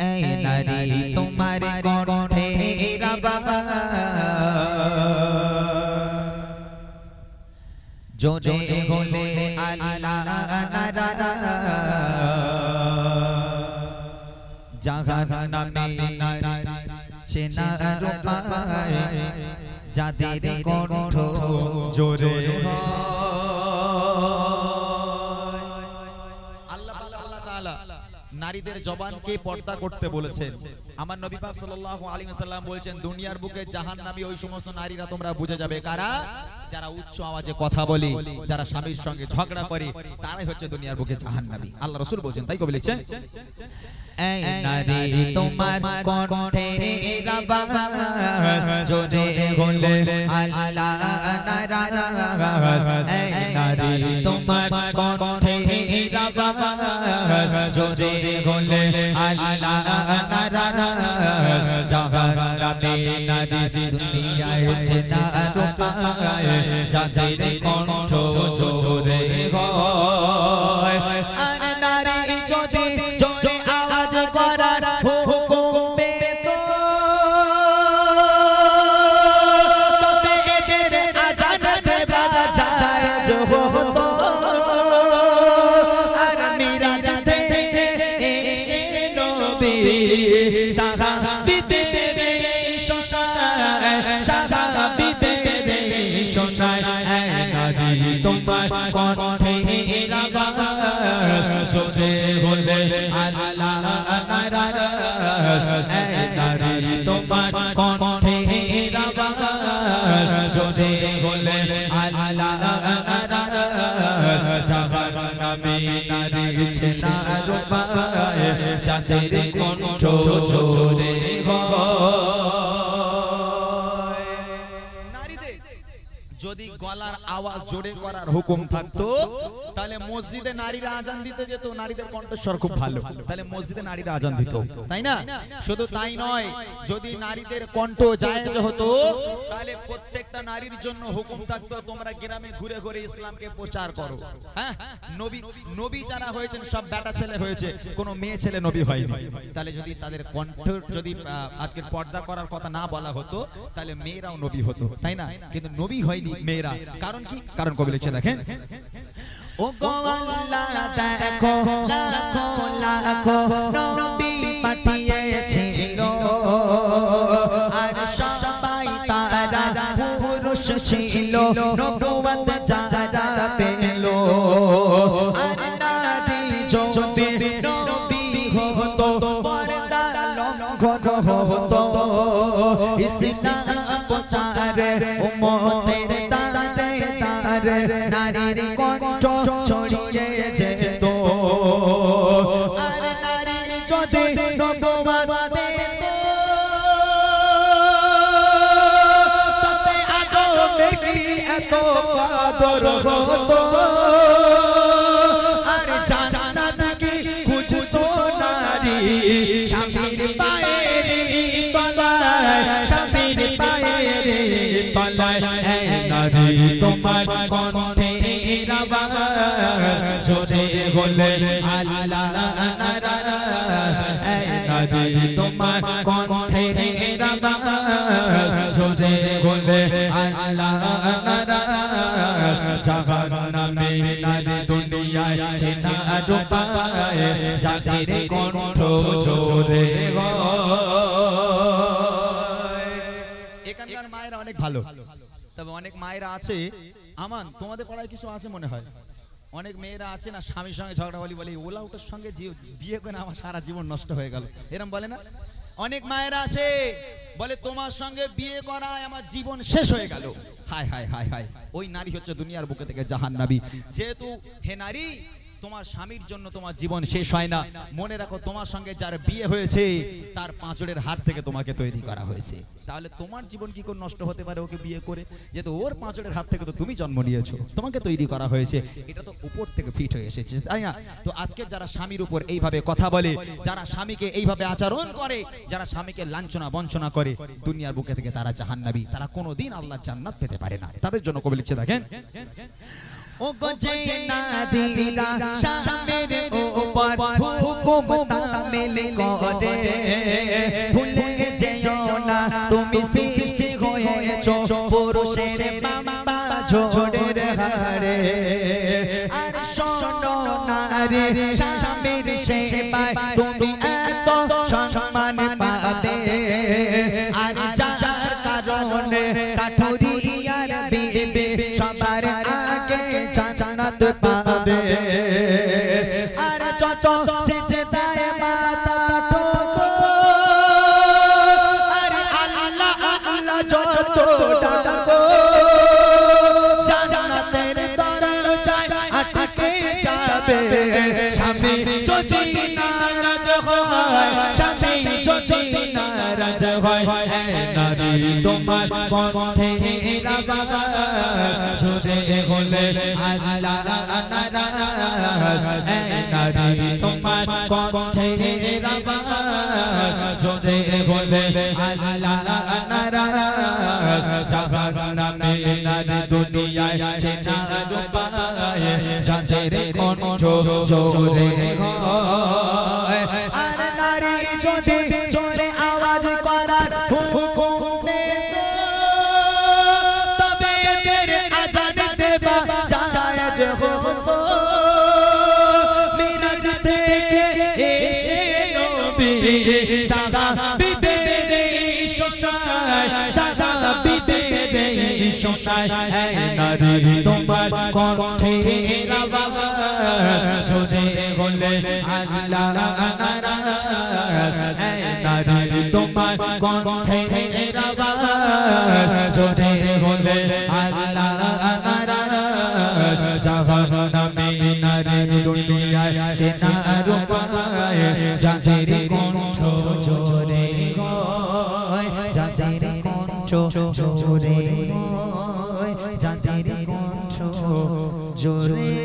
এই নারী তোমার কণ্ঠে জোরে হলে আল্লাহ যাদের কণ্ঠ জোরে আল্লাহ নারীদের জবানকে পর্দা করতে বলেছেন। আমার নবী পাক সাল্লাল্লাহু আলাইহি ওয়াসাল্লাম বলেছেন, দুনিয়ার বুকে জাহান্নামী ওই সমস্ত নারীরা তোমরা বুঝে যাবে কারা? যারা উচ্চ আওয়াজে কথা বলে, যারা স্বামীর সঙ্গে ঝগড়া করে, তারাই হচ্ছে দুনিয়ার বুকে জাহান্নামী। আল্লাহ রাসূল বলেছেন, তাই কবি লিখছেন? এই নারী তোমার কণ্ঠে আওয়াজ জোরে হলে আল্লাহ নারী তোমার কণ্ঠে হলে আল্লাহ নারাজ জাহান্নামে নারী দুনিয়ায় চেনা রূপায় যাদের কণ্ঠ জোরে। কণ্ঠে এই নারী তোমার কণ্ঠে আল্লাহ নারাজ জাহান্নামে নারী ছেনা রূপায় যাদের কণ্ঠ গলার আওয়াজ জোরে করার হুকুম থাকতো। তাহলে মসজিদে নারীরা আজান দিতে যেত নারীদের কণ্ঠস্বর খুব ভালো। তাহলে মসজিদে নারীরা আজান দিত। তাই না? শুধু তাই নয় যদি নারীদের কণ্ঠ জায়েজ হতো তাহলে প্রত্যেকটা নারীর জন্য হুকুম থাকতো তোমরা গ্রামে ঘুরে ঘুরে ইসলামকে প্রচার করো। হ্যাঁ? নবী নবী যারা হয়েছেন সব বেটা ছেলে হয়েছে কোনো মেয়ে ছেলে নবী হয়নি। তাহলে যদি তাদের কণ্ঠ যদি আহ, আজকের পর্দা করার কথা না বলা হতো তাহলে মেয়েরাও নবী হতো তাই না? কিন্তু নবী হয়নি মেয়েরা। কারণ কি? কারণ কবি লিখছে দেখেন ও গো আল্লাহ দেখো লাখো লাখো নবী পাঠিয়েছিল আর সবাই তারা পুরুষ ছিল নবুয়ত যারা পেল আর নারী যদি নবী হতো পর্দা লঙ্ঘন হতো ইসলাম প্রচারে উম্মতের কণ্ঠ ছড়িয়ে যেত আর নারী যদি নবমান পেত তবে আদমের কি এত কদর হতো? আর জান্নাত কি খুঁজতো নারী? স্বামীর পায়ের তলায় স্বামীর পায়ের তলায় নারী তোমার কণ্ঠে এখানকার মায়েরা অনেক ভালো। তবে অনেক মায়েরা আছে। আমান, তোমাদের পড়ায় কিছু আছে মনে হয়? অনেক মেয়েরা আছে না, স্বামীর সঙ্গে ঝগড়া বলি, বলে, ওলা ওটার সঙ্গে বিয়ে করে আমার সারা জীবন নষ্ট হয়ে গেল। এরম বলে না? অনেক মায়েরা আছে, বলে, তোমার সঙ্গে বিয়ে করায় আমার জীবন শেষ হয়ে গেল। হায় হায় হায় হায়, ওই নারী হচ্ছে দুনিয়ার বুকে থেকে জাহান নাবি যেহেতু হে নারী তোমার স্বামীর জন্য তোমার জীবন শেষ হয় না। মনে রাখো, তোমার সঙ্গে যার বিয়ে হয়েছে, তার পাঁচড়ের হাত থেকে তোমাকে তৈরি করা হয়েছে। তাহলে তোমার জীবন কি করে নষ্ট হতে পারে ওকে বিয়ে করে? যেহেতু ওর পাঁচড়ের হাত থেকে তো তুমি জন্ম নিয়েছো, তোমাকে তৈরি করা হয়েছে। এটা তো উপর থেকে ফিট হয়ে এসেছে, তাই না? তো আজকে যারা স্বামীর উপর এইভাবে কথা বলে, যারা স্বামীকে এইভাবে আচরণ করে, যারা স্বামীকে লাঞ্ছনা বঞ্চনা করে, দুনিয়ার বুকে থেকে তারা জাহান্নাবী তারা কোনোদিন আল্লাহর জান্নাত পেতে পারে না। তাদের জন্য কবি লিখছে দেখেন ও গজে নারীরা সামের উপর হুকুম তামিল করে ভুলে যেও না তুমি সৃষ্টি হয়েছো পুরুষের বাবা ঝোড়ের হারে আর শোনো নারী স্বামীর সেবায় আর যত সেজে মাতা ঠোকো। আর আল্লাহ আল্লাহ যত ডাকো। জান্নাতের দরজায় আটকে যাবে। স্বামী যদি নারাজ হয় তোমার কণ্ঠে আওয়াজ হলে আল্লাহ নারী তোমার কণ্ঠে আওয়াজ হলে আল্লাহ নারাজ জাহান্নামে নারী দুনিয়ায় চেনার উপায় যাদের কণ্ঠ জোরে হয়, আর নারী যদি হতো মিরাজ থেকে এসে নবী সাহাবীদের শোনায় সাহাবীদের শোনায় এই নারী তোমার কণ্ঠে আওয়াজ সোজে হলে আল্লাহ নারাজ। এই নারী তোমার কণ্ঠে আওয়াজ সোজে হলে আল্লাহ দুনিয়ায় চেনার উপায় যাদের কণ্ঠ জোরে যাদের কণ্ঠ জোরে যাদের কণ্ঠ জোরে